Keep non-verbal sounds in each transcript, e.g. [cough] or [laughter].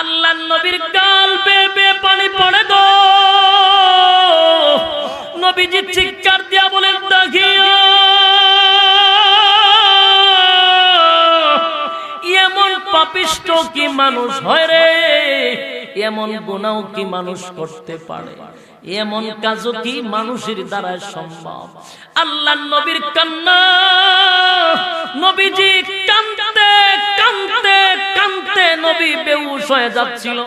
আল্লাহ নবীর গাল পেপে পানি পড়ে গো। নবীজি চিৎকার দিয়া বলেন দেখিয়া এমন পাপিষ্ট কি মানুষ হয় রে? এমন গুণাও কি মানুষ করতে পারে? এমন কাজও কি মানুষের দ্বারা সম্ভব? আল্লাহ নবীর কান্না, নবীজি কান্দতে কান্দতে কান্দতে নবী বেহুশ হয়ে যাচ্ছিল।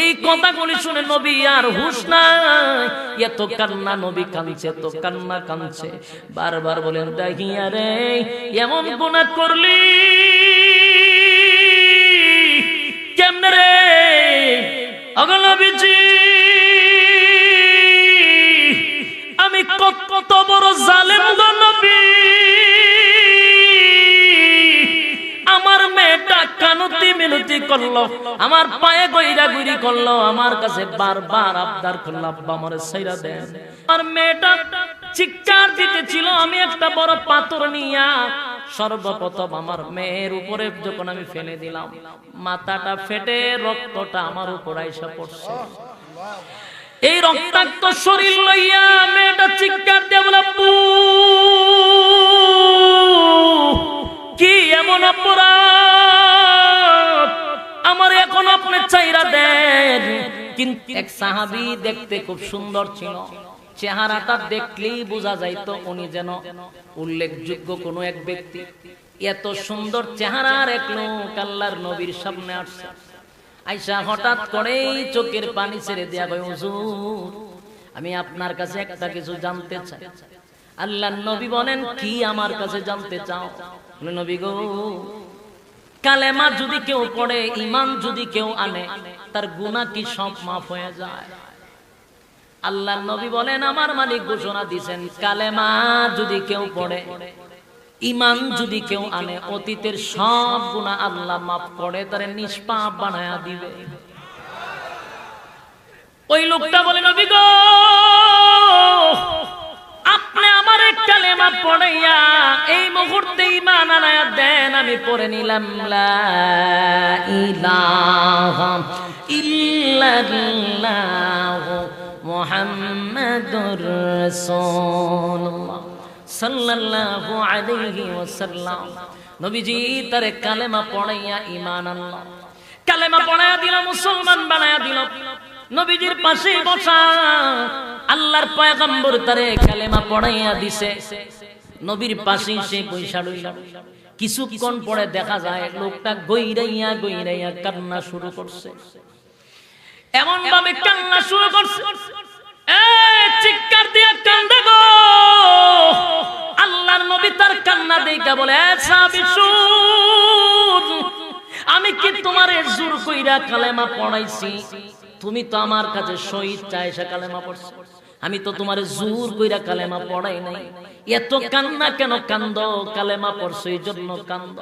এই কথাগুলি শুনে নবী আর হুশ নাই। এত কান্না, নবী কাঁদছে, এত কান্না কাঁদছে। বারবার বলেন, দেখিয়া রে, এমন গুণা করলি? কেমনে রে? আমি কত বড় জালেম আমার মেয়েটা কানতি মিনতি করল, আমার পায়ে গইরা গুইরি করল, আমার কাছে বারবার আবদার করল, আব্বা আমার সাইরা দেন। আমার মেয়েটা চিৎকার দিতেছিল, আমি একটা বড় পাথর নিয়া সর্বপ্রথম আমার মেয়ের উপরে যখন আমি ফেলে দিলাম মাথাটা ফেটে রক্তটা আমার উপর আইসা পড়ছে। এই রক্তাক্ত শরীর লইয়া মেয়েটা চিৎকার দিয়ে বলে "আব্বু, কি এমন অপরাধ? আমার এখন আপনি চাইরা দেন। কিন্তু এক সাহাবি দেখতে খুব সুন্দর ছিল। চেহারাটা দেখলেই বোঝা যাইতো উনি যেন উল্লেখযোগ্য কোনো এক ব্যক্তি। এত সুন্দর চেহারার এক লোক আল্লাহর নবীর সামনে আসছে। আইসা হঠাৎ করেই চোখের পানি ছেড়ে দেয়া হুজুর, আমি আপনার কাছে একটা কিছু জানতে চাই। আল্লাহ নবী বলেন, কি আমার কাছে জানতে চাও? নবী গো, কালেমা যদি কেউ পড়ে ইমান যদি কেউ আনে, তার গুনাহ কি সব মাফ হয়ে যায়? আল্লাহ নবী বলেন, আমার মালিক ঘোষণা দিছেন কালেমা যদি কেউ পড়ে ইমান যদি কেউ আনে, অতীতের সব গুণা আল্লাহ মাফ করে, তারে নিষ্পাপ বানায়া দিবে। ওই লোকটা বলে, নবী গো, আপনি আমার কালেমা পড়াইয়া এই মুহূর্তে ইমান আনায়া দেন, আমি পড়ে নিলাম, লা ইলাহা ইল্লাল্লাহ। মুহাম্মাদুর রাসূলুল্লাহ সাল্লাল্লাহু আলাইহি ওয়াসাল্লাম। নবীজি তার কালেমা পড়াইয়া ঈমান আনলো। কালেমা পড়াইয়া দিল, মুসলমান বানায়া দিল। নবীজির পাশে বসা আল্লাহর পয়গম্বর তারে কালেমা পড়াইয়া দিছে। নবীর পাশে সে পয়সা রইল। কিছুক্ষণ পরে দেখা যায়, লোকটা গইরাইয়া গইরাইয়া কান্না শুরু করছে। এমন ভাবে কান্না শুরু করছে। চিৎকার দিয়া কান্দে গো। আল্লাহর নবী তার কান্না দেখা বলে "এ সাহাবী শুন, আমি কি তোমার জোর কইরা কালেমা পড়াইছি? তুমি তো আমার কাছে শহীদ চাইসা কালেমা পড়ছো। আমি তো তোমার জোর কইরা কালেমা পড়াই নাই। এত কান্না কেন কান্দ? কালেমা পড়ছো এই জন্য কান্দ।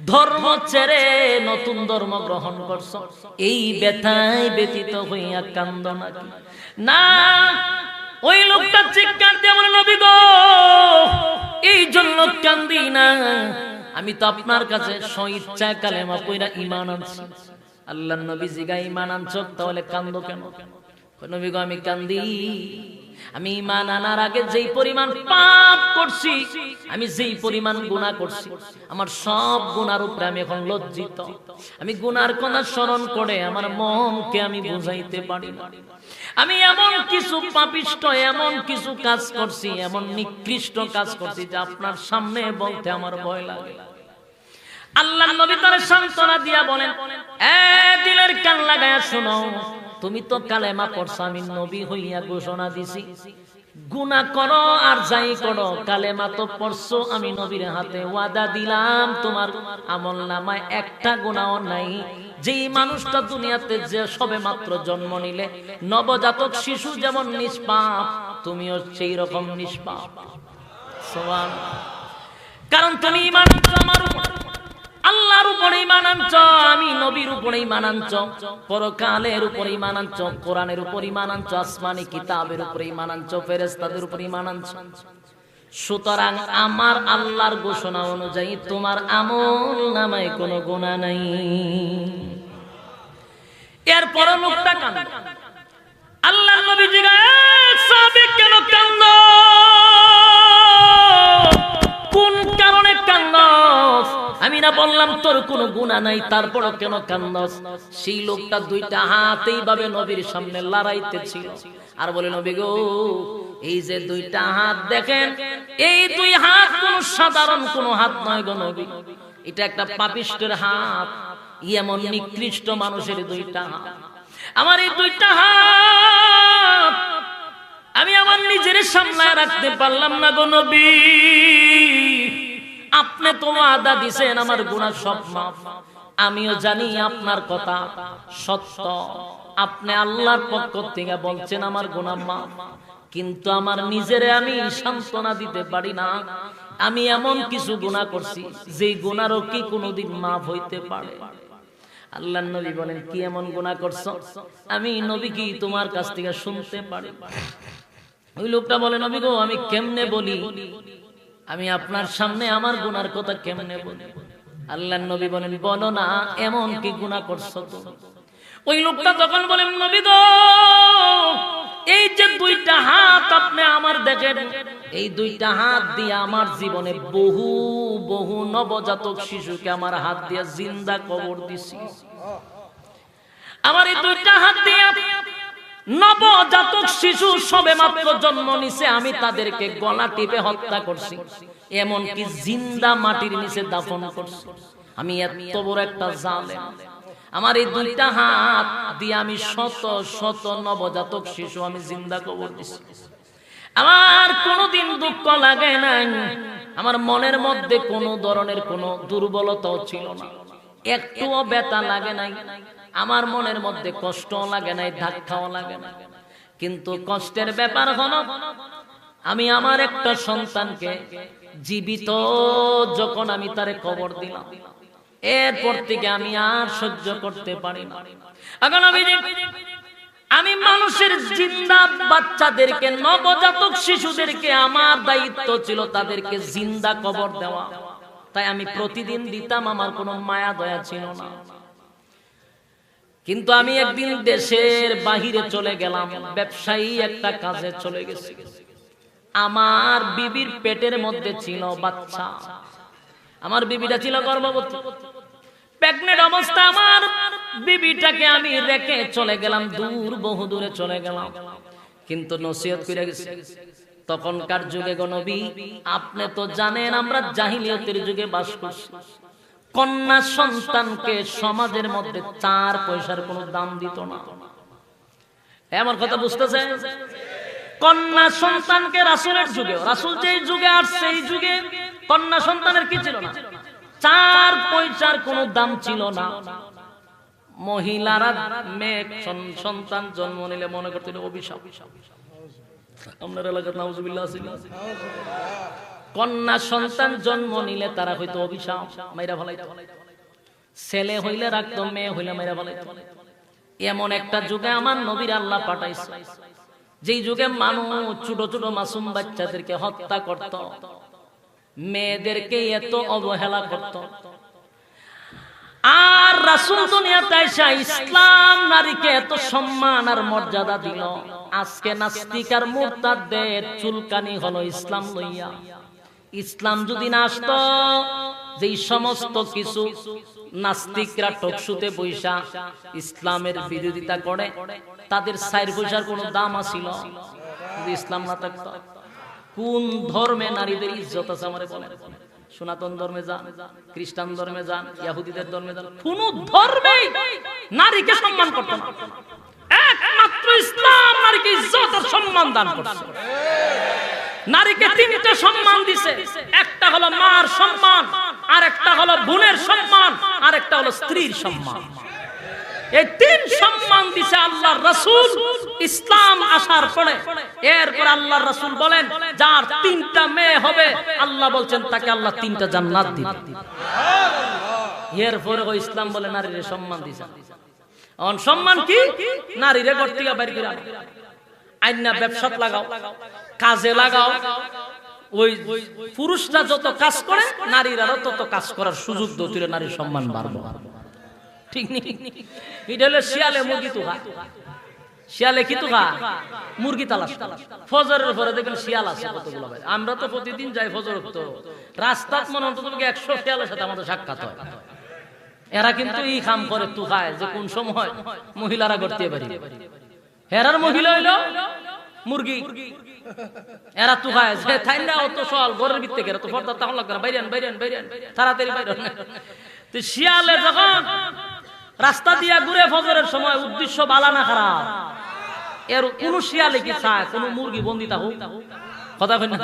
ধর্ম ছেড়ে নতুন ধর্ম গ্রহণ করছ। এই ব্যথায় ব্যতীত হইয়া কান্দ নাকি? না, ওই লোকটা চিৎকার দিয়ে বলে, নবী গো, এই জন্য কান্দি না। আমি তো আপনার কাছে স্বইচ্ছা কালেমা পইরা ইমান আনছি। আল্লাহ নবী জিগা ইমান আনছ, তাহলে কান্দ কেন? নবী গো, আমি কান্দি। আমি ইমান আনার আগে যেই পরিমাণ পাপ করছি, আমি যেই পরিমাণ গুনাহ করছি, আমার সব গুনার উপরে আমি এখন লজ্জিত। আমি গুনার কথা স্মরণ করে আমার মনকে আমি বুঝাইতে পারি না। আমি এমন কিছু পাপিষ্ট, এমন কিছু কাজ করছি, এমন নিকৃষ্ট কাজ করছি যে আপনার সামনে বলতে আমার ভয় লাগে। আল্লাহ নবী তার সান্ত্বনা দিয়া বলেন, এ দিলের কান লাগায়া শোনো তুমি তো কালেমা পড়ছো, আমি নবী হইয়া ঘোষণা দিছি। গুনা করো আর যাই করো, কালেমা তো পড়ছো, আমি নবীর হাতে ওয়াদা দিলাম। তোমার আমল নামায় একটা গুণাও নাই। যেই মানুষটা দুনিয়াতে যে সবে মাত্র জন্ম নিলে, নবজাতক শিশু যেমন নিষ্পাপ, তুমিও সেই রকম নিষ্পাপ। কারণ তুমি আনছো আমার উপর উপরেই মানাঞ্চ আমি নবীর উপরেই মানাঞ্চ পরকালের উপরেই মানাঞ্চ কোরআনের উপরেই মানাঞ্চ আসমানি কিতাবের উপরেই মানাঞ্চ ফেরেস্তাদের উপরেই মানাঞ্চ সুতরাং আমার আল্লাহর ঘোষণা অনুযায়ী তোমার আমল নামায় কোনো গুণা নাই। এরপরে লোকটা কান্দে আল্লাহ নবী জিজ্ঞাসা সাহাবী কেন কান্দ আমি না বললাম, তোর কোনো গুণা নাই, তারপরও কেন কান্দস? সেই লোকটা দুইটা হাত এইভাবে নবীর সামনে লড়াইতে ছিল আর বলে, নবী গো, এই যে দুইটা হাত দেখেন, এই দুই হাত কোন সাধারণ কোন হাত নয় গো নবী। এটা একটা পাপিষ্টের হাত এমন নিকৃষ্ট মানুষের দুইটা হাত। আমার এই দুইটা হাত আমি আমার নিজের সামলায় রাখতে পারলাম না গো নবী। আপনি তো আদা দিছেন, আমার গুণা সব মাফ। আমিও জানি আপনার কথা, সত্য। আপনি আল্লাহর পক্ষ থেকে বলছেন, আমার গুণা মাফ। কিন্তু আমার নিজেরে আমি সান্ত্বনা দিতে পারি না। আমি এমন কিছু গুণা করছি যে গুণারও কি কোনোদিন মাফ হইতে পারে। আল্লাহ নবী বলেন, কি এমন গুণা করছ? আমি নবী কি তোমার কাছ থেকে শুনতে পারি। ওই লোকটা বলে, নবী গো, আমি কেমনে বলি? আমি আপনার সামনে আমার গুনার কথা কেমনে বলি? আল্লাহ নবী বলেন, বলো না, এমন কি গুনাহ করছ তো ওই লোকটা তখন বলেন, নবী গো, এই যে দুইটা হাত আপনি আমার দেখেন, এই দুইটা হাত দিয়ে আমার জীবনে বহু বহু নবজাতক শিশুকে আমার হাত দিয়ে জিন্দা কবর দিছি। আমার এই দুইটা হাত দিয়ে নবজাতক শিশু সবে মাত্র জন্ম নিছে, আমি তাদেরকে গলা টিপে হত্যা করছি। এমনকি জিন্দা মাটির নিচে দাফন করছি। আমি এত বড় একটা জালেম। আমার এই দুইটা হাত দিয়ে আমি শত শত নবজাতক শিশু আমি জিন্দা কবর দিছি। আমার কোনোদিন দুঃখ লাগে নাই। আমার মনের মধ্যে কোনো ধরনের কোনো দুর্বলতাও ছিল না। একটুও ব্যথা লাগে নাই। আমার মনের মধ্যে কষ্ট লাগে নাই, ধাক্কাও লাগে না কিন্তু কষ্টের ব্যাপার হলো, আমি আমার একটা সন্তানকে জীবিত যখন আমি তারে কবর দিলাম, এরপর থেকে আমি আর সহ্য করতে পারি না। এখন আমি আমি মানুষের জিন্দা বাচ্চাদেরকে, নবজাতক শিশুদেরকে আমার দায়িত্ব ছিল তাদেরকে জিন্দা কবর দেওয়া। তাই আমি প্রতিদিন দিতাম, আমার কোনো মায়া দয়া ছিল না। কিন্তু আমি একদিন দেশের বাহিরে চলে গেলাম, ব্যবসায়ী একটা কাজে চলে গেছি। আমার বিবির পেটের মধ্যে ছিল বাচ্চা। আমার বিবিটা ছিল গর্ভবতী। প্রেগনেন্ট অবস্থা আমার। বিবিটাকে আমি রেখে চলে গেলাম, দূর, বহু দূরে চলে গেলাম। কিন্তু নসিহত করে গেছে। তখনকার যুগে গণবী আপনি তো জানেন আমরা জাহিলিয়তের যুগে বাস করছি। কন্যা সন্তানকে সমাজের মধ্যে চার পয়সার কোনো দাম দিত না। আমার কথা বুঝতেছে কন্যা সন্তানকে রাসুলের যুগে, রাসুল যে যুগে আসছে এই যুগে কন্যা সন্তানের কি ছিল না? চার পয়সার কোনো দাম ছিল না। মহিলারা মেয়ে সন্তান জন্ম নিলে মনে করতেন অভিশাপ। আপনার এলাকার? কন্যা সন্তান জন্ম নিলে তারা হয়তো অভিশাপ, মাইরা ফলাইতো। ছেলে হইলে রাখতো, মেয়ে হইলে মাইরা ফলাইতো। এমন একটা যুগে আমার নবীর আল্লাহ পাঠাইছে। যেই যুগে মানুষ ছোট ছোট মাসুম বাচ্চাদেরকে হত্যা করত, মেয়েদেরকে এত অবহেলা করত। আর রাসুল দুনিয়াতে আইসা ইসলাম নারীকে এত সম্মান আর মর্যাদা দিল। আজকে নাস্তিক আর মুরতাদদের চুলকানি হলো ইসলাম লইয়া। ইসলাম যদি না আসতো যেই সমস্ত কিছু নাস্তিকরা টকশুতে বৈশা ইসলামের বিরোধিতা করে তাদের সাইর পয়সার কোনো দাম আছিল যদি ইসলাম না থাকতো কোন ধর্মে নারীদের ইজ্জত আছে আমারে বলেন? সনাতন ধর্মে যান খ্রিস্টান ধর্মে যান ইয়াহুদিদের ধর্মে যান কোন ধর্মে নারীকে সম্মান করতে না। একমাত্র ইসলাম নারীকে ইজ্জত আর সম্মান দান করছে। নারীকে তিনটা সম্মান দিছে। একটা হলো মার সম্মান আর একটা হলো বোনের সম্মান আর একটা হলো স্ত্রীর সম্মান। এই তিন সম্মান দিছে আল্লাহ রসুল। ইসলাম আসার পরে এরপর আল্লাহ রসুল বলেন, যার তিনটা মেয়ে হবে, আল্লাহ বলছেন তাকে আল্লাহ তিনটা জান্নাত দিবে। এরপরে ইসলাম বলে, নারীর সম্মান দিছে। সম্মান কি? নারীরে ঘর থেকে বাইর করে। আইনা ব্যবসাত লাগাও, কাজে লাগাও। ওই পুরুষরা যত কাজ করে নারীরাও তত কাজ করার সুযোগ দিলে নারীর সম্মান বাড়বো। ঠিক নেই এটা হলো শিয়ালে মুরগি তো শিয়ালে কি তো মুরগি তালাশ। ফজরের পরে দেখবেন শিয়াল আছে কতগুলো ভাই। আমরা তো প্রতিদিন যাই ফজর তো রাস্তাত মনে অন্তত একশো শিয়ালের সাথে আমাদের সাক্ষাৎ হয়। এরা কিন্তু এই খাম করে তু খায় যে কোন সময় মহিলারা করতে পারি। হেরার মহিলা হইল মুরগি। এরা তু খায় যে থাইন্দা অত সল ঘরের ভিতরে গেলে তো ফর্দা তখন লাগবে না বাইরেন বাইরেন বাইরেন। তাড়াতাড়ি বাইরেন। তো শিয়ালে যখন রাস্তা দিয়া ঘুরে ফজরের সময় উদ্দেশ্য বালা না খারাপ, এর কোন শিয়ালে কি চায়? কোন মুরগি বন্দি থাকুক? কথা কই না?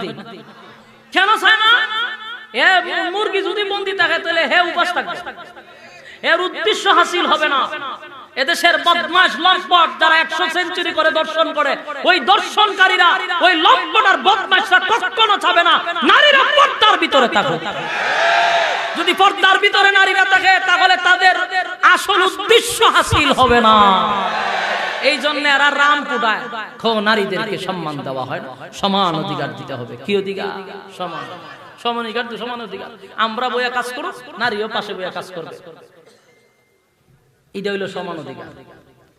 কেন চায় না? এ মুরগি যদি বন্দি থাকে তাহলে হে উপাস থাকবে। এর উদ্দেশ্য হাসিল হবে না। এদেশের বদমাস লম্পট যারা একশো সেঞ্চুরি করে দর্শন করে, ওই দর্শনকারীরা, ওই লম্পট আর বদমাসরা কখনো চাবে না। নারীরা পর্দার ভিতরে থাকুক। যদি পর্দার ভিতরে নারীরা থাকে, তাহলে তাদের আসল উদ্দেশ্য হাসিল হবে না। এই জন্য এরা রাম কুটায় খো নারীদেরকে সম্মান দেওয়া হয় না। সমান অধিকার দিতে হবে। কি অধিকার? সমান। সমান অধিকার সমান অধিকার। আমরা বইয়া কাজ করব নারীও পাশে বইয়া কাজ করবে। এটা হইল সমান অধিকার।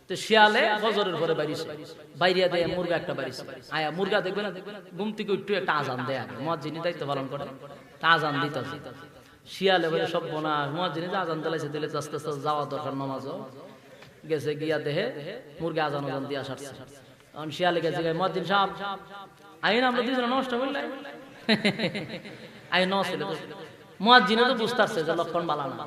তো শিয়ালে ফজরের পরে বাইরিছে। বাইরিয়া দেয় মুরগা একটা বাইরিছে। আয়া মুরগা দেখবে না? ঘুম থেকে একটু একটা আজান দেয় আগে মসজিদে দায়িত্ব পালন করে। তা আজান দিতে শিয়ালে বলে, সব বোনা যে আজান দিলাইছে, দিলে আস্তে আস্তে যাওয়া দরকার নামাজও। গেছে গিয়া দেহে মুরগা আজান আজান দিয়া সারছে। এখন শিয়ালে গেছে সাহেব, আইন আমরা নষ্ট করলে [laughs] আইন নষ্ট মসজিদে তো। বুঝতে পারছে যে লক্ষণ বালা না।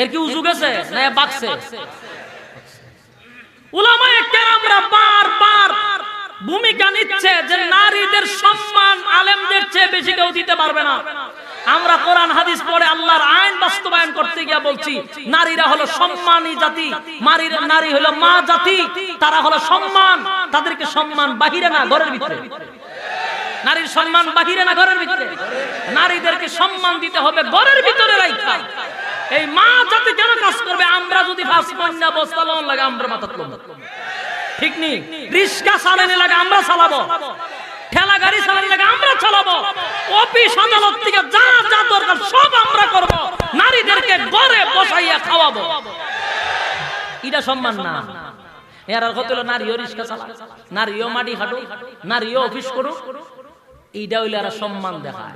এর কি উজু গেছে? না বাকছে উলামায়ে কেরামরা বারবার ভূমিকা নিচ্ছে যে নারীদের সম্মান আলেমদের চেয়ে বেশি কেউ দিতে পারবে না। আমরা কোরআন, হাদিস পড়ে আল্লাহর আইন বাস্তবায়ন করতে গিয়ে বলছি, নারীরা হলো সম্মানী জাতি নারীরা নারী হলো মা জাতি, তারা হলো সম্মান, তাদেরকে সম্মান বাহিরে না, ঘরের ভিতরে। নারীর সম্মান বাহিরে না, ঘরের ভিতরে। নারীদেরকে সম্মান দিতে হবে ঘরের ভিতরে রাইখা। এই মা জাতি কেন কাজ করবে? আমরা যদি ফাঁস কন্যা বস্তা লোন লাগে আমরা মাথা তুলব। ঠিক নি? রিস্কা চালানি লাগে আমরা চালাবো। ঠেলা গাড়ি চালানি লাগে আমরা চালাবো। অফিস আদালত থেকে যা যা দরকার সব আমরা করব। নারীদেরকে ঘরে বসাইয়া খাওয়াবো। এটা সম্মান না। এর কথা হলো? নারীও রিস্কা চালা নারীও মাটি খাটো নারীও অফিস করুক। এইটা হইলে এরা সম্মান দেখায়।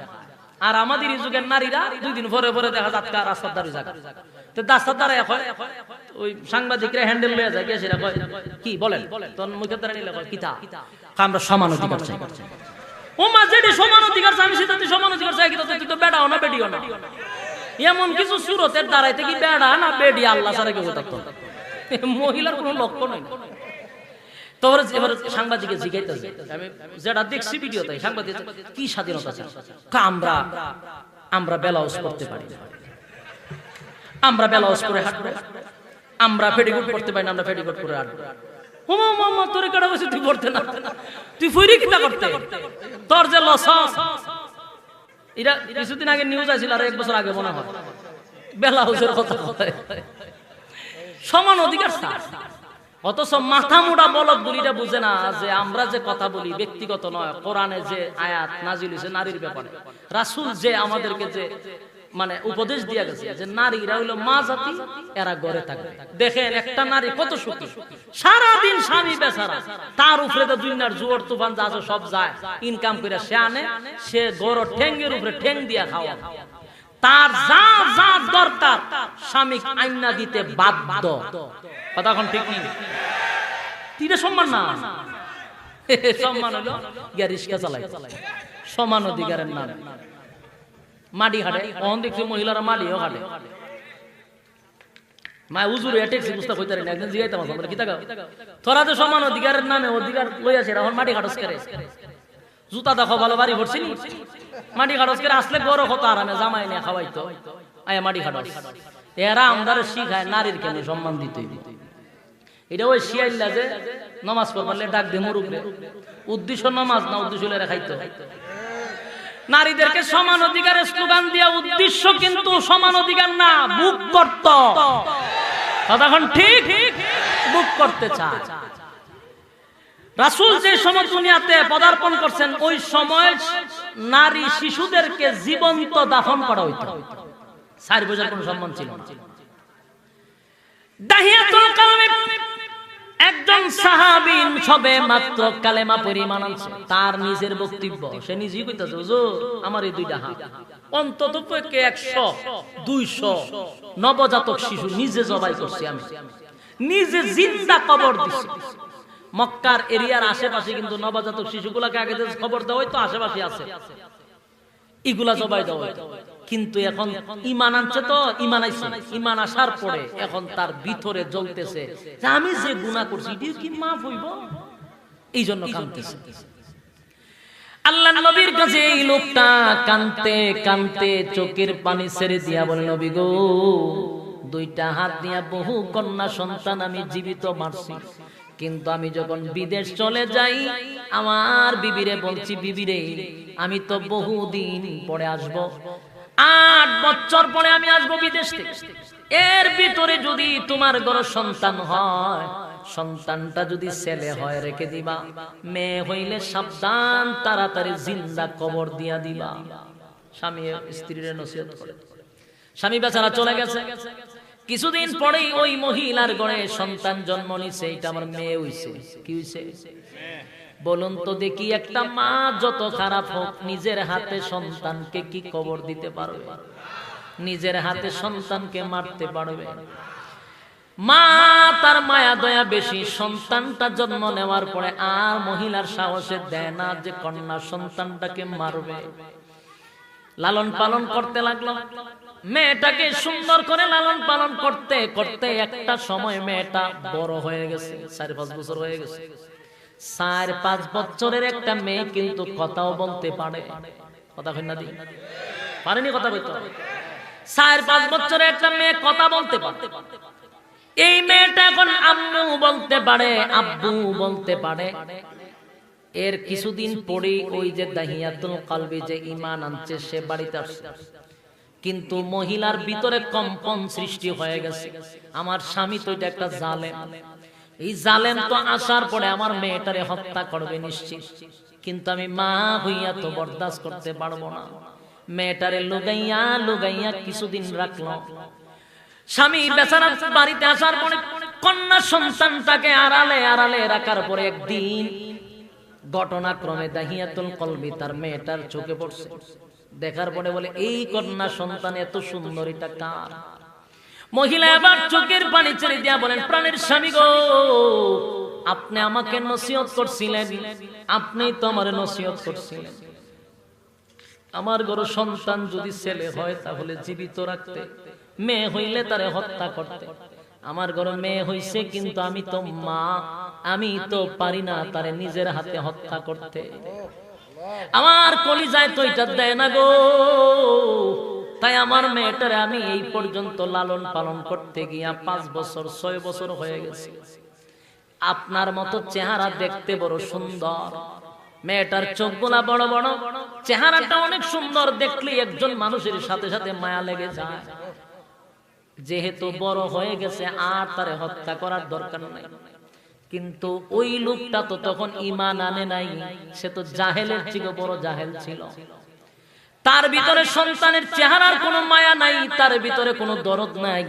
আর আমাদের যুগের নারীরা দুই দিন পরে পরে দেখা যাচ্ছে রাস্তার জায়গা তো রাস্তার এমন কিছু সুরতের দাঁড়াইতে কি বেড়া না বেডি আল্লাহ মহিলার কোনো লক্ষ্য নয় তোর এবার সাংবাদিকে জিজ্ঞাসা আমি যেটা দেখছি ভিডিওতে সাংবাদিক কি স্বাধীনতা আছে আমরা আমরা বেলাউজ করতে পারি না। আমরা বেলাউজ করে হাঁটবো। আমরা ফেডিকোট করতে পারি না, আমরা ফেডিকোট করে হাঁটবো। হুমা তোর কেডা বসে তুই পড়তে না। তুই ফুরি কিটা করতে? তোর যে লস এটা কিছুদিন আগে নিউজ আছিল আর এক বছর আগে মনে হয়। বেলাউজের কথা। সমান অধিকার স্যার। অথচ মাথা মোড়া বুঝে না যে আমরা যে কথা বলি ব্যক্তিগত নয়, কোরআনে যে আয়াত নাজিল হয়েছে নারীর ব্যাপারে। রাসূল যে আমাদেরকে যে মানে উপদেশ গেছে যে নারীরা মা জাতি, এরা গড়ে থাকবে। দেখেন একটা নারী কত সুখী। সারা দিন স্বামী বেচারা, তার উপরে তো দুনিয়ার জোয়ার তুফান যা সব যায়। ইনকাম করে সে আনে, সে গড় ঠেঙ্গের উপরে ঠেং দিয়া খাওয়া তার যা যা দরকার স্বামী আইনা দিতে বাধ্য। কথা এখন ঠিক নেই। তিরে সম্মান না। সম্মান হলো গিয়া রিস্কা চালাই সমান অধিকারের নাম। মাটি হাঁটে অহন দেখছি মহিলারা মাটিও হাঁটে মা উজুর ট্যাক্সি বুঝতে কইতে না, একদিন জিগাইতাম আমরা কি টাকা তোরা যে সমান অধিকারের নামে অধিকার লই আছে এখন মাটি খাটস করে জুতা দেখো ভালো বাড়ি ভরছি? মাটি খাটস করে আসলে বড় কত আরামে, জামাই নিয়ে খাওয়াইতো। আয়া মাটি খাটস। এরা আমাদের শিখায়, নারীর কেন সম্মান দিতে এটা ওই শিয়াইল্লা যে নমাজ পড়বালে ডাক দে মুরুবরে উদ্দেশ্য নমাজ না উদ্দেশ্য হলে খাইতো? নারীদেরকে সমান অধিকারের স্লোগান দিয়া উদ্দেশ্য কিন্তু সমান অধিকার না, বুক করত তখন ঠিক? বুক করতে চায়। রাসূল যে সময় দুনিয়াতে পদার্পণ করছেন, ওই সময় নারী শিশুদেরকে জীবন্ত দাফন করা হইতো। চার বোঝার কোনো সম্মান ছিল একজন সাহাবীন সবে মাত্র কালেমা পরিমাণ তার নিজের বক্তব্য, সে নিজেই কইতাছে, হুজুর, আমার এই দুইটা হাত। অন্তত পক্ষে নবজাতক শিশু নিজে জবাই করছি আমি। নিজে জিন্দা কবর দিছি। মক্কার এরিয়ার আশেপাশে কিন্তু নবজাতক শিশুগুলাকে আগে খবর দেওয়া হয়তো আশেপাশে আছে। এগুলা জবাই দেওয়া হয়তো কিন্তু এখন ইমান আনছে তো ইমান আইছে। ইমান আসার পরে এখন তার ভিতরে জ্বলতেছে। যে আমি যে গুনাহ করছি এটিও কি মাফ হইব? এই জন্য কাঁদতেছে আল্লাহ নবীর কাছে এই লোকটা কানতে কানতে চোখের পানি ছেড়ে দিয়া বলে নবী গো দুইটা হাত দিয়া বহু কন্যা সন্তান আমি জীবিত মারছি। কিন্তু আমি যখন বিদেশ চলে যাই, আমার বিবিরে বলছি, বিবিরে, আমি তো বহুদিন পরে আসব। আট বছর পরে আমি আসব বিদেশ থেকে। এর ভিতরে যদি তোমার ঘর সন্তান হয়, সন্তানটা যদি ছেলে হয়, রেখে দিবা। মেয়ে হইলে সাবধান, তাড়াতাড়ি জিন্দা কবর দিয়া দিবা। স্বামী, স্ত্রীর নসিহত করে। স্বামী বেচারা চলে গেছে। কিছুদিন পরেই ওই মহিলার গড়ে সন্তান জন্ম নিছে এটা আমার মেয়ে হইছে। কি হইছে? বলুন তো দেখি একটা মা যত খারাপ হোক নিজের হাতে সন্তানকে কি কবর দিতে পারবে? নিজের হাতে সন্তানকে মারতে পারবে? মা তার মায়া দয়া বেশি সন্তানটা জন্ম নেওয়ার পরে আর মহিলার সাহসে দেয় না যে কন্যা সন্তানটাকে মারবে। লালন পালন করতে লাগল। মেয়েটাকে সুন্দর করে লালন পালন করতে করতে একটা সময় মেয়েটা বড় হয়ে গেছে, চার, পাঁচ বছর হয়ে গেছে। চার, পাঁচ বছরের একটা মেয়ে কিন্তু কথাও বলতে পারে। কথা না দি? পারেনি কথা কইতে? চার, পাঁচ বছরের একটা মেয়ে কথা বলতে পারে। এই মেয়েটা এখন আম্মু বলতে পারে, আব্বু বলতে পারে। এর কিছুদিন পরেই ওই যে দাহিয়াতুল কালবি যে ইমান আনছে, সে বাড়িতে আসছে। কিন্তু মহিলার ভিতরে কম্পন সৃষ্টি হয়ে গেছে। আমার স্বামী তো এটা একটা জালেম। এই জালেম তো আসার পরে আমার মেয়েটারে হত্যা করবে নিশ্চিত। কিন্তু আমি মা হইয়া তো বরদাস্ত করতে পারব না। মেয়েটারে লুগাইয়া লুগাইয়া কিছুদিন রাখল স্বামী বেচারা বাড়িতে আসার পরে কন্যা সন্তানটাকে আড়ালে আড়ালে রাখার পরে একদিন ঘটনাক্রমে দাহিয়াতুল কলবি তার মেয়েটার চোখে পড়ছে। দেখার পরে বলে এই কন্যা সন্তান এত সুন্দর এটা কার? মহিলা এবার চোখের পানি ছেড়ে দিয়া বলেন প্রাণের স্বামী গো আপনি আমাকে নসিহত করছিলেন আপনি তো আমার নসিহত করছিলেন। আমার গরু সন্তান যদি ছেলে হয় তাহলে জীবিত রাখতে মেয়ে হইলে তারে হত্যা করতে। আমার ঘরে মেয়ে হইছে কিন্তু আমি তো মা আমি তো পারি না তারে নিজের হাতে হত্যা করতে। আমার কলিজায় তো এটা দেয় না গো। তাই আমার মেয়েটারে আমি এই পর্যন্ত লালন পালন করতে গিয়া পাঁচ বছর, ছয় বছর হয়ে গেছে। আপনার মতো চেহারা দেখতে বড় সুন্দর। মেয়েটার চোখগুলা বড় বড়। চেহারাটা অনেক সুন্দর দেখলে একজন মানুষের সাথে সাথে মায়া লেগে যায়। যেহেতু বড় হয়ে গেছে, আর তারে হত্যা করার দরকার নাই। কিন্তু ওই লোকটা তো তখন ইমান আনে নাই, সে তো জাহেলের থেকে বড় জাহেল ছিল। তার ভিতরে সন্তানের চেহারার কোনো মায়া নাই, তার ভিতরে কোনো দরদ নাই।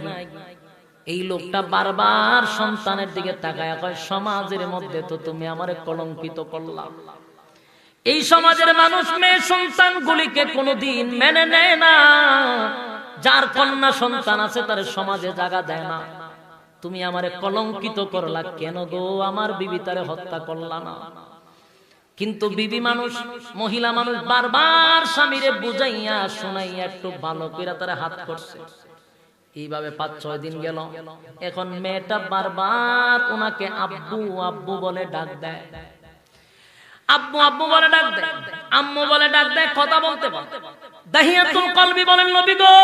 এই লোকটা বারবার সন্তানের দিকে তাকায় কয়, সমাজের মধ্যে তো তুমি আমারে কলঙ্কিত করলাম এই সমাজের মানুষ মেয়ে সন্তান গুলিকে কোনোদিন মেনে নেয় না। যার কন্যা সন্তান আছে, তার সমাজে জায়গা দেয় না। তুমি আমারে কলঙ্কিত করলা কেন গো? আমার বিবি তারে হত্যা করলা না। কিন্তু বিবি মানুষ, মহিলা মানুষ বারবার স্বামীরে বুঝাইয়া শোনাইয়া একটু ভালো করে তারা হাত করছে। এইভাবে পাঁচ, ছয় দিন গেল। এখন মেয়েটা বারবার ওনাকে আব্বু আব্বু বলে ডাক দেয়। আব্বু আব্বু বলে ডাক দেয়। আম্মু বলে ডাক দেয়, কথা বলতে পারে দাহিয়াতুল কলবি বলেন, নবী গো!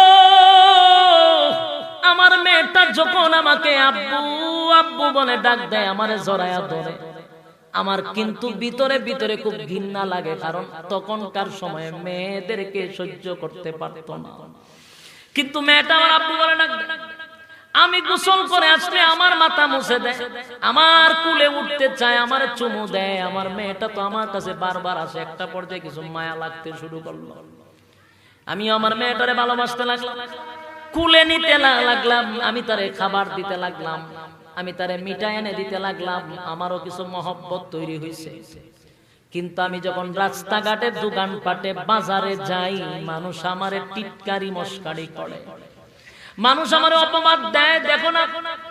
আমার মেয়েটা যখন আমাকে আব্বু আব্বু বলে ডাক দেয়, আমারে জড়ায়া ধরে। আমার কিন্তু ভিতরে ভিতরে খুব ঘৃণা লাগে, কারণ তখনকার সময়ে মেয়েদেরকে সহ্য করতে পারতো না। কিন্তু মেয়েটা আমার আব্বু বলে ডাক। আমি গোসল করে আসলে আমার মাথা মুছে দেয়, আমার কুলে উঠতে চায়, আমার চুমু দেয়। আমার মেয়েটা তো আমার কাছে বারবার আসে, একটা পর্যায়ে কিছু মায়া লাগতে শুরু করল। আমি আমার মেয়েটারে ভালোবাসতে লাগলাম। কুলে নিতে লাগলাম, আমি তারে খাবার দিতে লাগলাম, আমি তারে মিঠাই এনে দিতে লাগলাম, আমারও কিছু মহব্বত তৈরি হয়েছে কিন্তু আমি যখন রাস্তাঘাটে দোকান পাটে বাজারে যাই, মানুষ আমারে টিটকারি মস্কারি করে। মানুষ আমার অপবাদ দেয়, দেখো না,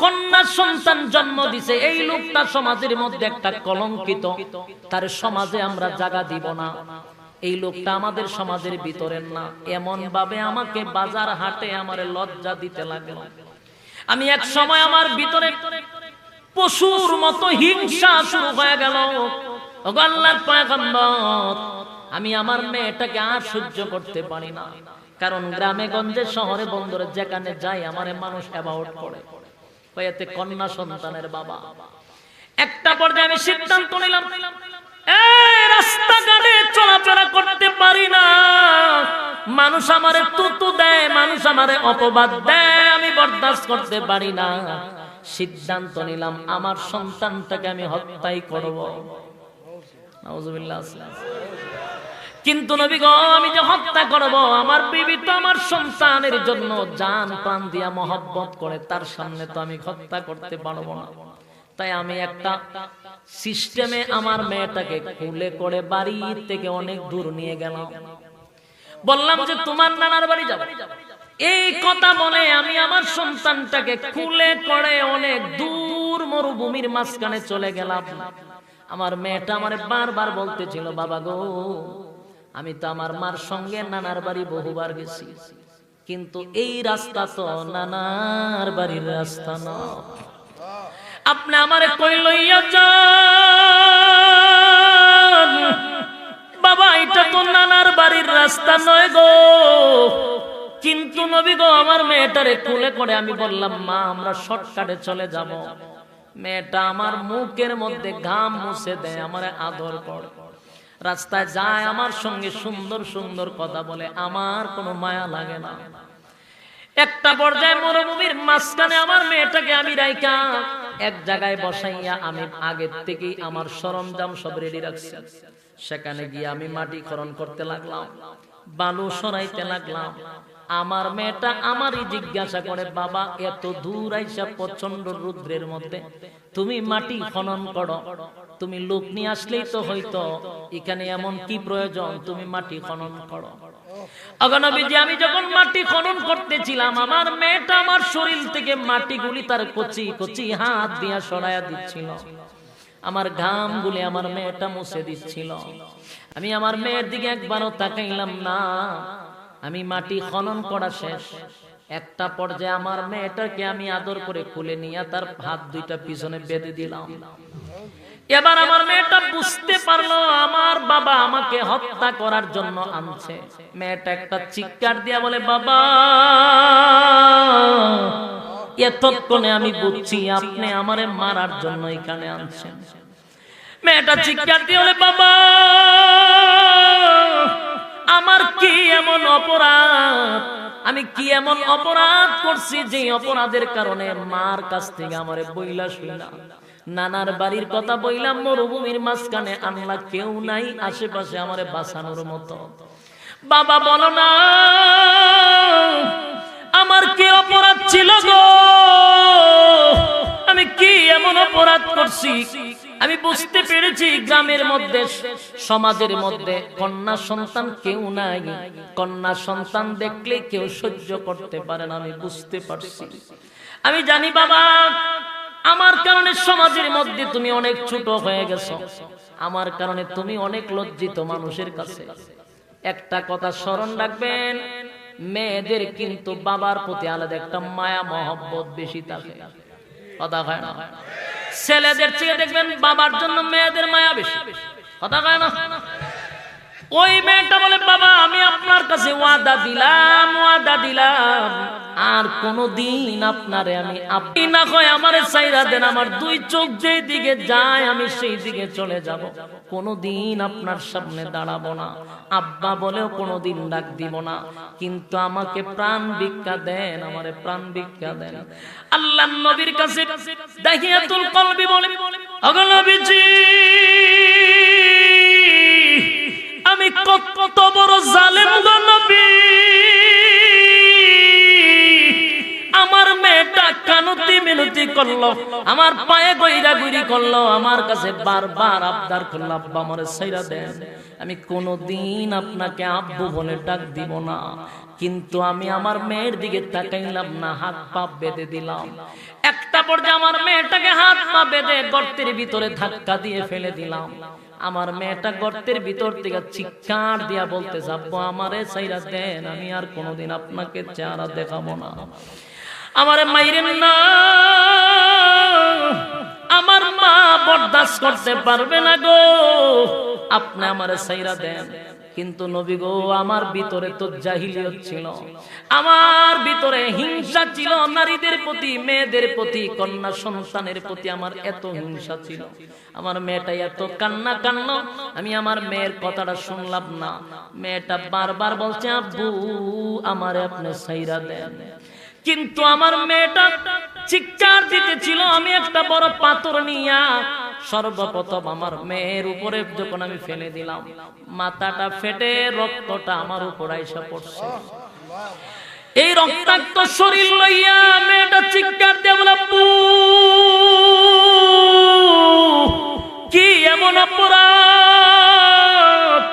কন্যা সন্তান জন্ম দিছে, এই লোকটা সমাজের মধ্যে একটা কলঙ্কিত, তার সমাজে আমরা জায়গা দিব না। এই লোকটা আমাদের সমাজের ভিতরের না। এমন ভাবে আমাকে বাজার হাটে আমার লজ্জা দিতে লাগল। আমি এক সময় আমার ভিতরে পশুর মতো হিংসা শুরু হয়ে গেল। আমি আমার মেয়েটাকে আর সহ্য করতে পারি না। কারণ গ্রামে, গঞ্জে, শহরে, বন্দরে যেখানে যাই আমার মানুষ অ্যাবাউট করে। কন্যা সন্তানের বাবা। একটা পর্যায়ে আমি সিদ্ধান্ত নিলাম রাস্তাঘাটে চলাফেরা করতে পারি না। মানুষ আমারে তুতু দেয়, মানুষ আমারে অপবাদ দেয়, আমি বরদাস্ত করতে পারি না। সিদ্ধান্ত নিলাম, আমার সন্তানটাকে আমি হত্যাই করব। কিন্তু নবী গো, আমি যে হত্যা করব, আমার বিবি তো আমার সন্তানের জন্য জান প্রাণ দিয়া মহব্বত করে, তার সামনে তো আমি হত্যা করতে পারব না। তাই আমি একটা সিস্টেমে আমার মেয়েটাকে কুলে করে বাড়ি থেকে অনেক দূর নিয়ে গেলাম। বললাম যে, তোমার নানার বাড়ি যাব। এই কথা বলে আমি আমার সন্তানটাকে কুলে করে অনেক দূর মরুভূমির মাঝখানে চলে গেলাম। আমার মেয়েটা আমার বারবার বলতেছিল, বাবা গো, আমি তো আমার মার সঙ্গে নানার বাড়ি বহুবার গেছি। কিন্তু এই রাস্তা তো নানার বাড়ির রাস্তা না আপনি আমারে কই লইয়া যান? বাবা, এটা তো নানার বাড়ির রাস্তা নয় গো। কিন্তু নবী গো, আমার মেয়েটারে কুলে করে আমি বললাম, মা, আমরা শর্টকাটে চলে যাব। মেয়েটা আমার মুখের মধ্যে ঘাম মুছে দেয়, আমারে আদর করে। রাস্তায় যায়, আমার সঙ্গে সুন্দর সুন্দর কথা বলে, আমার কোনো মায়া লাগে না। একটা পর্যায়ে মরুভূমির মাঝখানে আমার মেয়েটাকে আমি রাইকা এক জায়গায় বসাইয়া আমি আগের থেকেই আমার সরঞ্জাম সব রেডি রাখছি। সেখানে গিয়ে আমি মাটি খরণ করতে লাগলাম, বালু সরাইতে লাগলাম। আমার মেয়েটা আমারই জিজ্ঞাসা করে, বাবা, এত দূর আইসা প্রচণ্ড রুদ্রের মধ্যে, তুমি মাটি খনন করো। তুমি লোক নিয়ে আসলেই তো হইতো এখানে এমন কি প্রয়োজন? তুমি মাটি খনন করো। আমি যখন মাটি খনন করতেছিলাম, আমার মেয়েটা আমার শরীর থেকে মাটিগুলি তার কচি কচি হাত দিয়া সরাইয়া দিচ্ছিল। আমার ঘাম গুলি আমার মেয়েটা মুছে দিচ্ছিল। আমি আমার মেয়ের দিকে একবারও তাকাইলাম না। আমি মাটি খনন করা শেষ। একটা পর্যায়ে আমার মেয়েটাকে আমি আদর করে খুলে নিয়ে তার হাত দুইটা পিছনে বেঁধে দিলাম। এবার আমার মেয়েটা বুঝতে পারল, আমার বাবা আমাকে হত্যা করার জন্য আনছে। মেয়েটা একটা চিৎকার দিয়া বলে, বাবা, এতক্ষণে আমি বুঝছি আপনি আমারে মারার জন্য এখানে আনছেন। মেয়েটা চিৎকার দিয়ে বলে, বাবা, আমার কি এমন অপরাধ? আমি কি এমন অপরাধ করছি যে অপরাধের কারণে মার কাছ থেকে আমারে বইলা শুইলা নানার বাড়ির কথা বইলাম, মরুভূমির মাঝখানে আনলা কেউ নাই, আশেপাশে আমারে বাঁচানোর মতো। বাবা বলো না, আমার কি অপরাধ ছিল গো? আমি কি এমন অপরাধ করছি? আমি বুঝতে পেরেছি গ্রামের মধ্যে, সমাজের মধ্যে কন্যা সন্তান কেউ নাই। কন্যা সন্তান দেখলে কেউ সহ্য করতে পারে না, আমি বুঝতে পারছি। আমি জানি বাবা আমার কারণে সমাজের মধ্যে তুমি অনেক ছোট হয়ে গেছো। আমার কারণে তুমি অনেক লজ্জিত মানুষের কাছে। একটা কথা স্মরণ রাখবেন, মেয়েদের কিন্তু বাবার প্রতি আলাদা একটা মায়া, মহব্বত বেশি থাকে। কথা হয় না? ছেলেদের চেয়ে দেখবেন বাবার জন্য মেয়েদের মায়া বেশি। কথা হয় না? ওই মেয়েটা বলে, বাবা, আমি আপনার কাছে ওয়াদা দিলাম ওয়াদা দিলাম। আর কোনো দিন আপনারে আমি আপনি না হয় আমারে চাইরা দেন, আমার দুই চোখ যেই দিকে যায়, আমি সেই দিকে চলে যাব। কোনো দিন আপনার সামনে দাঁড়াবো না। আব্বা বলেও কোনো দিন ডাক দিব না। কিন্তু আমাকে প্রাণ ভিক্ষা দেন, আমারে প্রাণ ভিক্ষা দেন। আল্লাহ নবীর কাছে দাহিয়াতুল কলবি বলে অগলবিজি করল, আমার পায়ে গইরা গুইরি করল, আমার কাছে বারবার আবদার করল, আব্বা আমারে সাইরা দেন। আমি কোনোদিন আপনাকে আব্বু বলে ডাক দিব না, কিন্তু আমি আমার মেয়ের দিকে তাকাইলাম না, হাত পা বেঁধে দিলাম। একটা পর্যায়ে আমার মেয়েটাকে হাত পা বেঁধে গর্তের ভিতরে ধাক্কা দিয়ে ফেলে দিলাম। আমার মেয়েটা গর্তের ভিতর থেকে চিৎকার দিয়া বলতে যাব আমারে সাইরা দেন, আমি আর কোনোদিন আপনাকে চেহারা দেখাবো না। আমারে মাইরেন না। আমার মা বরদাস্ত করতে পারবে না গো। আপনি আমার সাইরা দেন। কিন্তু নবী গো, আমার ভিতরে তো জাহিলিয়ত ছিল। আমার ভিতরে হিংসা ছিল। নারীদের প্রতি, মেয়েদের প্রতি, কন্যা সন্তানের প্রতি আমার এত হিংসা ছিল। আমার মেয়েটা এত কান্না কান্ন। আমি আমার মেয়ের কথাটা শুনলাম না। মেয়েটা বারবার বলছে, আব্বু, আমারে আপনি সাইরা দেন। কিন্তু আমার মেয়েটা চিৎকার দিতেছিল আমি একটা বড় পাথর নিয়া সর্বপ্রথম আমার মেয়ের উপরে যখন আমি ফেলে দিলাম মাথাটা ফেটে রক্তটা আমার উপর আইসা পড়ছে। এই রক্তাক্ত শরীর লইয়া মেয়েটা চিৎকার দিয়ে বলে "আব্বু, কি এমন অপরাধ?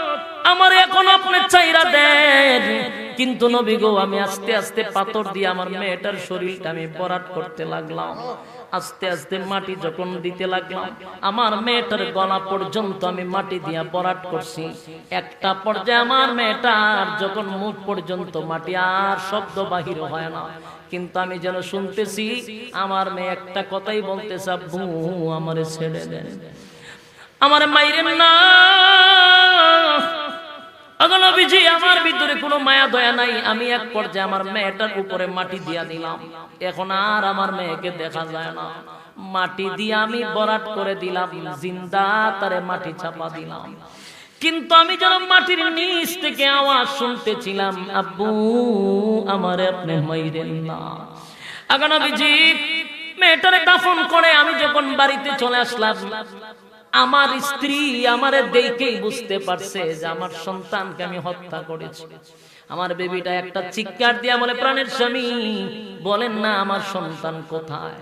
আমার এখন আপনি চাইরা দেন। কিন্তু নবী গো, আমি আস্তে আস্তে পাথর দিয়ে আমার মেয়েটার শরীরটা আমি বরাট করতে লাগলাম। আস্তে আস্তে মাটি যখন দিতে লাগলাম, আমার মেয়েটার গলা পর্যন্ত আমি মাটি দিয়া বরাট করছি। একটা পর্যায়ে আমার মেয়েটার যখন মুখ পর্যন্ত মাটি আর শব্দ বাহির হয় না, কিন্তু আমি যেন শুনতেছি, আমার মেয়ে একটা কথাই বলতেছে, আব্বু, আমারে ছেড়ে দেন। আমার মাইরেন না অগনবীজি আমার ভিতরে কোনো মায়া, দয়া নাই। আমি এক পর্যায়ে আমার মেয়েটার উপরে মাটি দিয়া এখন আর আমার মেয়েকে দেখা যায় না। মাটি দিয়ে আমি বরাট করে দিলাম, জিন্দা দিলাম। কিন্তু আমি যেন মাটির নিচ থেকে আওয়াজ শুনতেছিলাম, আব্বু, আমার আপনি মাইরেন না। আগানবীজি মেয়েটারে দাফন করে আমি যখন বাড়িতে চলে আসলাম আমার স্ত্রী আমারে দেখেই বুঝতে পারছে যে আমার সন্তানকে আমি হত্যা করেছি। আমার বেবিটা একটা চিৎকার দিয়া বলে, প্রাণের স্বামী, বলেন না আমার সন্তান কোথায়?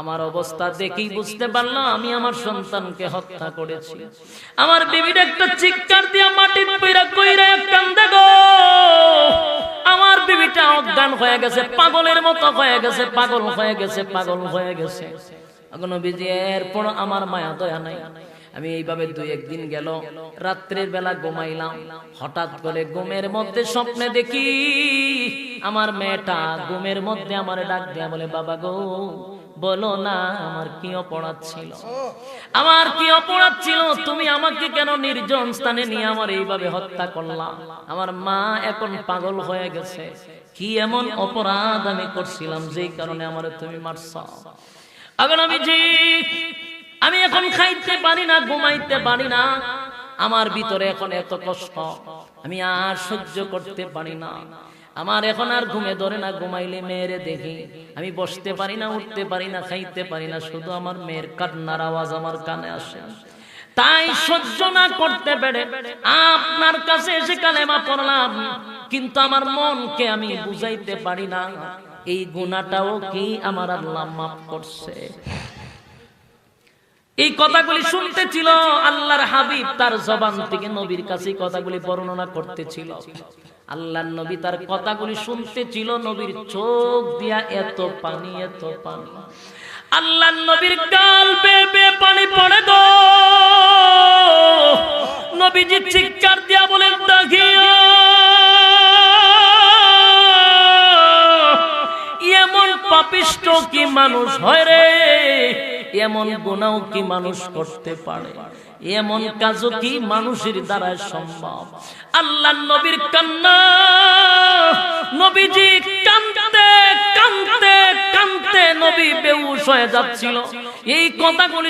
আমার অবস্থা দেখেই বুঝতে পারল আমি আমার সন্তানকে হত্যা করেছি। আমার বেবিটা একটা চিৎকার দিয়া মাটির পইরা কইরা কান্দে গো। আমার বিবিটা অজ্ঞান হয়ে গেছে, পাগলের মতো হয়ে গেছে, পাগল হয়ে গেছে, পাগল হয়ে গেছে। এরপর আমার মায়া দয়া নাই। আমি এইভাবে দুই একদিন গেল, রাত্রের বেলা ঘুমাইলাম। হঠাৎ করে ঘুমের মধ্যে স্বপ্নে দেখি, আমার মেয়েটা ঘুমের মধ্যে আমার ডাক দেয়া বলে, বাবা গো, বলো না আমার কি অপরাধ ছিল? আমার কি অপরাধ ছিল? তুমি আমাকে কেন নির্জন স্থানে নিয়ে আমার এইভাবে হত্যা করলাম আমার মা এখন পাগল হয়ে গেছে। কি এমন অপরাধ আমি করছিলাম, যেই কারণে আমার তুমি মারছ? আমি আমি এখন খাইতে পারি না, ঘুমাইতে পারি না, আমার ভিতরে এখন এত কষ্ট, আমি আর সহ্য করতে পারি না। আমার এখন আর ঘুমে ধরে না, ঘুমাইলে মেয়েরে দেখি। আমি বসতে পারি না, উঠতে পারি না, খাইতে পারি না, শুধু আমার মেয়ের কান্নার আওয়াজ আমার কানে আসে। তাই সহ্য না করতে পেরে আপনার কাছে এসে কালেমা পড়লাম, কিন্তু আমার মনকে আমি বুঝাইতে পারি না। এই গুণাটাও কি আমার আল্লাহ মাফ করছে? এই কথাগুলি শুনতেছিল আল্লাহর হাবিব, তার জবান থেকে নবীর কাছে কথাগুলি বর্ণনা করতেছিল। আল্লাহর নবী তার কথাগুলি শুনতেছিল, নবীর চোখ দিয়া এত পানি এত পানি। আল্লাহর নবীর গাল বেয়ে পানি পড়ে গো। নবীজি চিৎকার দিয়া বলেন দেখিয়া পাপিষ্ট কি মানুষ হয় রে? এমন গুণাও কি মানুষ করতে পারে? এমন কাজও কি মানুষের দ্বারা সম্ভব? আল্লাহ নবীর কান্না, নবীজি কান্দতে কান্দতে কান্দতে নবী বেউস হয়ে যাচ্ছিল। এই কথাগুলি